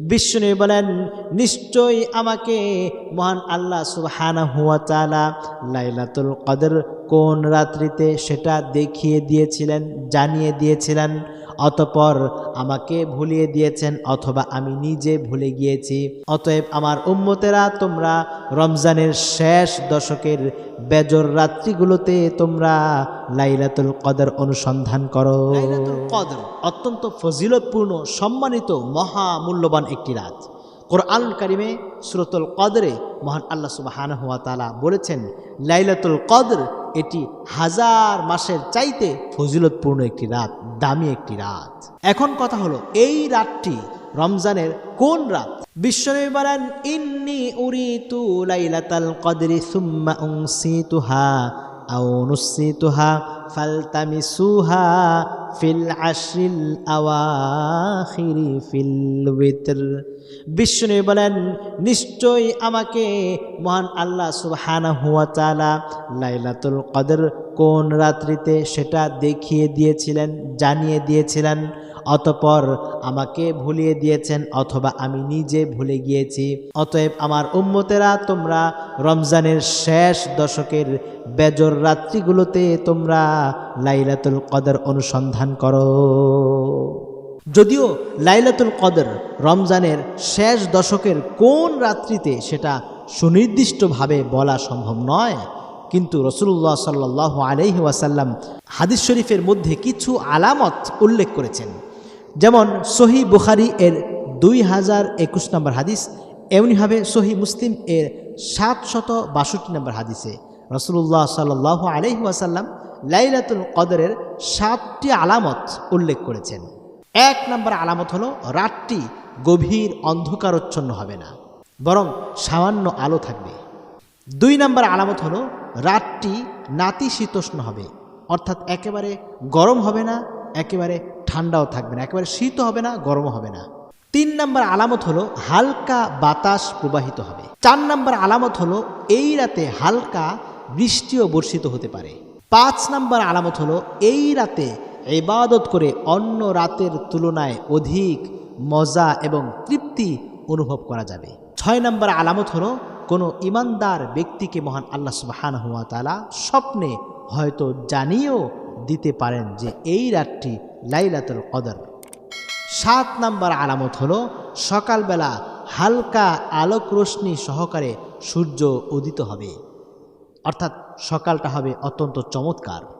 বিষ্ণু বলেন, নিশ্চয়ই আমাকে মহান আল্লাহ সুবহানা হুয়া তাআলা লাইলাতুল কদর কোন রাত্রিতে সেটা দেখিয়ে দিয়েছিলেন, জানিয়ে দিয়েছিলেন, অতপর আমাকে ভুলিয়ে দিয়েছেন অথবা আমি নিজে ভুলে গিয়েছি। অতএব আমার উম্মতেরা, তোমরা রমজানের শেষ দশকের বেজর রাত্রিগুলোতে তোমরা লাইলাতুল কদর অনুসন্ধান করো। কদর অত্যন্ত ফজিলতপূর্ণ সম্মানিত মহা মূল্যবান একটি রাত। কোরআন কারিমে সুরতুল কদরে মহান আল্লাহ সুবাহান হুয়া তালা বলেছেন লাইলাতুল কদর এটি হাজার মাসের চাইতে ফজিলতপূর্ণ একটি রাত দামি একটি রাত। এখন কথা হলো এই রাতটি রমজানের কোন রাত? বিশ্বনবী বলেন ইন্নি উরিতু লাইলাতাল কদরি সুম্মা উনসিতুহা আও নুসিতুহা ফালতামিসুহা ফিল আশরিল আওয়াখিরি ফিল উইতর বিষ্ণু বলেন নিশ্চয়ই আমাকে মহান আল্লাহ সুবহানা হুয়া তাআলা লাইলাতুল কদর কোন রাত্রিতে সেটা দেখিয়ে দিয়েছিলেন, জানিয়ে দিয়েছিলেন অতপর আমাকে ভুলিয়ে দিয়েছেন অথবা আমি নিজে ভুলে গিয়েছি। অতএব আমার উম্মতেরা, তোমরা রমজানের শেষ দশকের বেজর রাত্রিগুলোতে তোমরা লাইলাতুল কদর অনুসন্ধান করো। যদিও লাইলাতুল কদর রমজানের শেষ দশকের কোন রাত্রিতে সেটা সুনির্দিষ্টভাবে বলা সম্ভব নয়, কিন্তু রসুল্লাহ সাল্লাহ আলহি ওয়াসাল্লাম হাদিস শরীফের মধ্যে কিছু আলামত উল্লেখ করেছেন। যেমন সহি বুখারি এর দুই হাজার একুশ নম্বর হাদিস, এমনিভাবে সহি মুসলিম এর সাতশত বাষট্টি নম্বর হাদিসে রসুল্লাহ সাল্লাহ আলহি ওয়াসাল্লাম লাইলাতুল কদরের সাতটি আলামত উল্লেখ করেছেন। এক নম্বর আলামত হলো রাতটি গভীর অন্ধকারচ্ছন্ন হবে না, বরং সামান্য আলো থাকবে। দুই নম্বর আলামত হলো রাতটি নাতিশীতোষ্ণ হবে, অর্থাৎ একেবারে গরম হবে না, একেবারে ঠান্ডাও থাকবে না, একেবারে শীতও হবে না, গরমও হবে না। তিন নম্বর আলামত হলো হালকা বাতাস প্রবাহিত হবে। চার নম্বর আলামত হলো এই রাতে হালকা বৃষ্টিও বর্ষিত হতে পারে। পাঁচ নম্বর আলামত হলো এই রাতে এবাদত করে অন্য রাতের তুলনায় অধিক মজা এবং তৃপ্তি অনুভব করা যাবে। ছয় নম্বর আলামত হলো কোনো ইমানদার ব্যক্তিকে মহান আল্লাহ সুবাহান হুয়া তালা স্বপ্নে হয়তো জানিয়েও দিতে পারেন যে এই রাতটি লাইলাতুল কদর। সাত নাম্বার আলামত হলো, সকালবেলা হালকা আলোক রশ্মি সহকারে সূর্য উদিত হবে। অর্থাৎ সকালটা হবে অত্যন্ত চমৎকার।